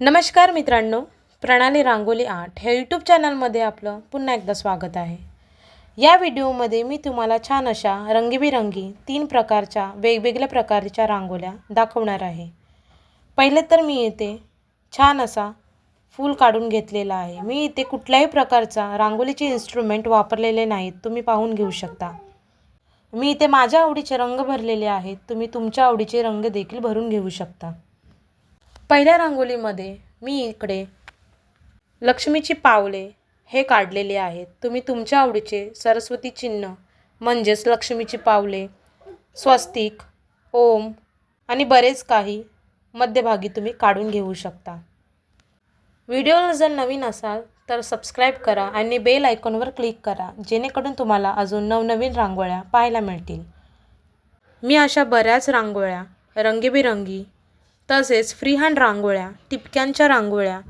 नमस्कार मित्रांनो प्रणाली रांगोली आर्ट ह्या यूट्यूब चॅनलमध्ये आपलं पुन्हा एकदा स्वागत आहे. या व्हिडिओमध्ये मी तुम्हाला छान अशा रंगीबिरंगी तीन प्रकारच्या वेगवेगळ्या प्रकारच्या रांगोल्या दाखवणार आहे. पहिले तर मी इथे छान असा फूल काढून घेतलेला आहे. मी इथे कुठल्याही प्रकारचा रांगोळीचे इन्स्ट्रुमेंट वापरलेले नाहीत तुम्ही पाहून घेऊ शकता. मी इथे माझ्या आवडीचे रंग भरलेले आहेत तुम्ही तुमच्या आवडीचे रंग देखील भरून घेऊ शकता. पहिल्या रांगोळीमध्ये मी इकडे लक्ष्मीची पावले हे काढलेले आहेत. तुम्ही तुमच्या आवडीचे सरस्वती चिन्ह म्हणजेच लक्ष्मीची पावले स्वस्तिक ओम आणि बरेच काही मध्यभागी तुम्ही काढून घेऊ शकता. व्हिडिओला जर नवीन असाल तर सबस्क्राईब करा आणि बेल आयकॉनवर क्लिक करा जेणेकरून तुम्हाला अजून नवनवीन रांगोळ्या पाहायला मिळतील. मी अशा बऱ्याच रांगोळ्या रंगीबिरंगी तसेच फ्रीहँड रांगोळ्या टिपक्यांच्या रांगोळ्या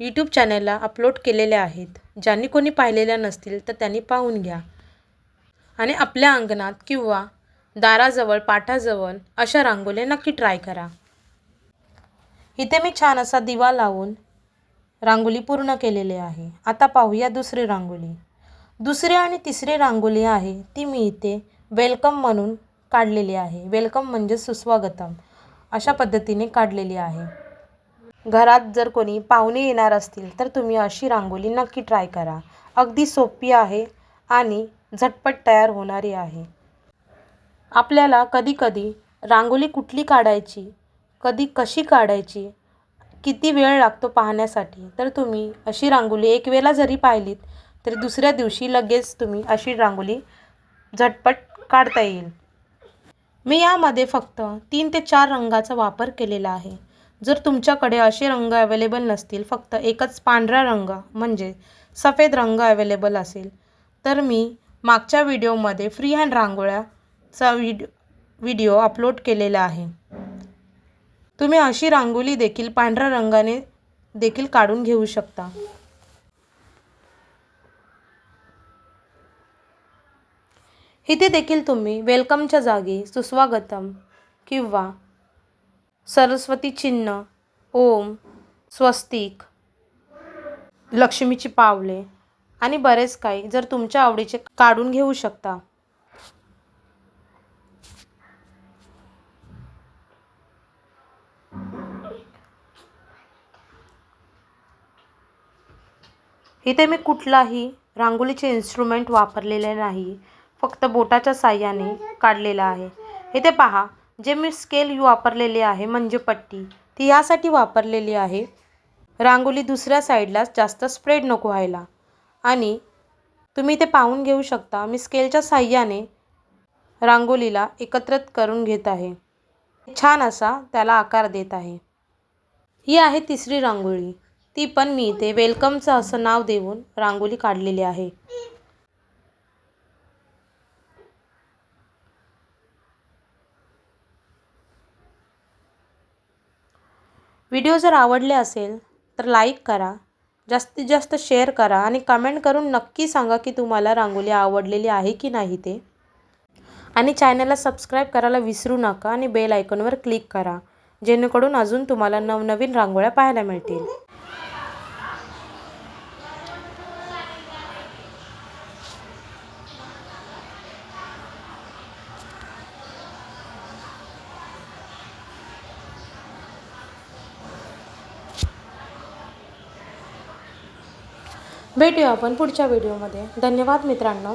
यूट्यूब चॅनलला अपलोड केलेल्या आहेत. ज्यांनी कोणी पाहिलेल्या नसतील तर त्यांनी पाहून घ्या. आणि आपल्या अंगणात किंवा दाराजवळ पाठाजवळ अशा रांगोळ्या नक्की ट्राय करा. इथे मी छान असा दिवा लावून रांगोळी पूर्ण केलेली आहे. आता पाहूया दुसरी रांगोळी. दुसरी आणि तिसरी रांगोळी आहे ती मी इथे वेलकम म्हणून काढलेली आहे. वेलकम म्हणजे सुस्वागतम. अशा पद्धतीने काढलेली आहे. घरात जर कोणी पाहुणे येणार असतील तर तुम्ही अशी रांगोळी नक्की ट्राय करा. अगदी सोपी आहे आणि झटपट तयार होणारी आहे. आपल्याला कधीकधी रांगोळी कुठली काढायची कधी कशी काढायची किती वेळ लागतो पाहण्यासाठी तर तुम्ही अशी रांगोळी एक वेळा जरी पाहिलीत तरी दुसऱ्या दिवशी लगेच तुम्ही अशी रांगोळी झटपट काढता येईल. मी यामध्ये फक्त तीन ते चार रंगाचा वापर केलेला आहे. जर तुमच्याकडे असे रंग अवेलेबल नसतील फक्त एकच पांढरा रंग म्हणजे सफेद रंग अवेलेबल असेल तर मी मागच्या व्हिडिओमध्ये फ्री हँड रांगोळ्याचा व्हिडिओ व्हिडिओ अपलोड केलेला आहे. तुम्ही अशी रांगोळी देखील पांढऱ्या रंगाने देखील काढून घेऊ शकता. इथे देखील तुम्ही वेलकमच्या जागी सुस्वागतम किंवा सरस्वती चिन्ह ओम स्वस्तिक लक्ष्मीची पावले आणि बरेच काही जर तुमच्या आवडीचे काढून घेऊ शकता. इथे मी कुठलाही रांगोळीचे इन्स्ट्रुमेंट वापरलेले नाही. फक्त बोटाच्या साह्याने काढलेला आहे. इथे पहा जे मी स्केल वापरलेले आहे म्हणजे पट्टी ती यासाठी वापरलेली आहे. रांगोळी दुसऱ्या साईडला जास्त स्प्रेड नको व्हायला. आणि तुम्ही ते पाहून घेऊ शकता मी स्केलच्या साह्याने रांगोळीला एकत्रित करून घेत आहे. छान असा त्याला आकार देत आहे. ही आहे तिसरी रांगोळी. ती पण मी इथे वेलकमचं असं नाव देऊन रांगोळी काढलेली आहे. व्हिडिओ जर आवडले असेल तर लाईक करा जास्तीत जास्त शेअर करा आणि कमेंट करून नक्की सांगा की तुम्हाला रांगोळी आवडलेली आहे की नाही ते. आणि चॅनलला सबस्क्राईब करायला विसरू नका आणि बेल आयकॉनवर क्लिक करा जेणेकरून अजून तुम्हाला नवनवीन रांगोळ्या पाहायला मिळतील. भेटूया आपण पुढच्या व्हिडिओमध्ये. धन्यवाद मित्रांनो.